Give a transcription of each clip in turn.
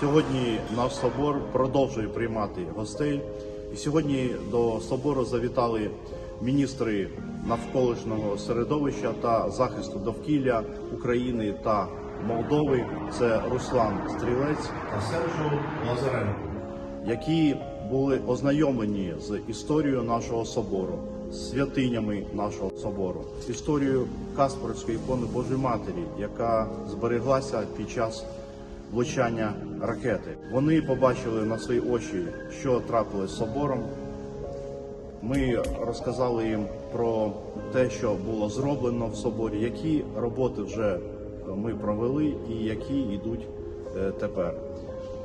Сьогодні наш собор продовжує приймати гостей. І сьогодні до собору завітали міністри навколишнього середовища та захисту довкілля України та Молдови. Це Руслан Стрілець та Сержо Лазаренко, які були ознайомлені з історією нашого собору, святинями нашого собору, історією Каспорської ікони Божої Матері, яка збереглася під час влучання ракети. Вони побачили на свої очі, що трапилось з собором. Ми розказали їм про те, що було зроблено в соборі, які роботи вже ми провели і які йдуть е, тепер.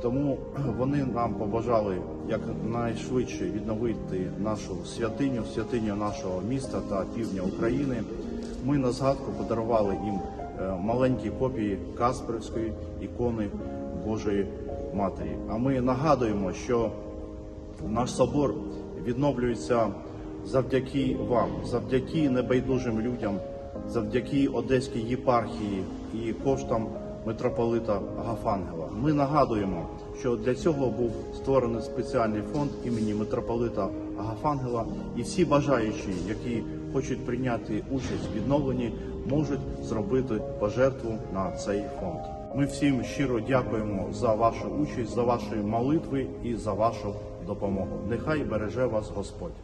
Тому вони нам побажали якнайшвидше відновити нашу святиню, святиню нашого міста та півдня України. Ми на згадку подарували їм е, маленькі копії Касперської ікони Божої Матері. А ми нагадуємо, що наш собор відновлюється завдяки вам, завдяки небайдужим людям, завдяки Одеській єпархії і коштам митрополита Агафангела. Ми нагадуємо, що для цього був створений спеціальний фонд імені митрополита Агафангела, і всі бажаючі, які хочуть прийняти участь в відновленні, можуть зробити пожертву на цей фонд. Ми всім щиро дякуємо за вашу участь, за ваші молитви і за вашу допомогу. Нехай береже вас Господь.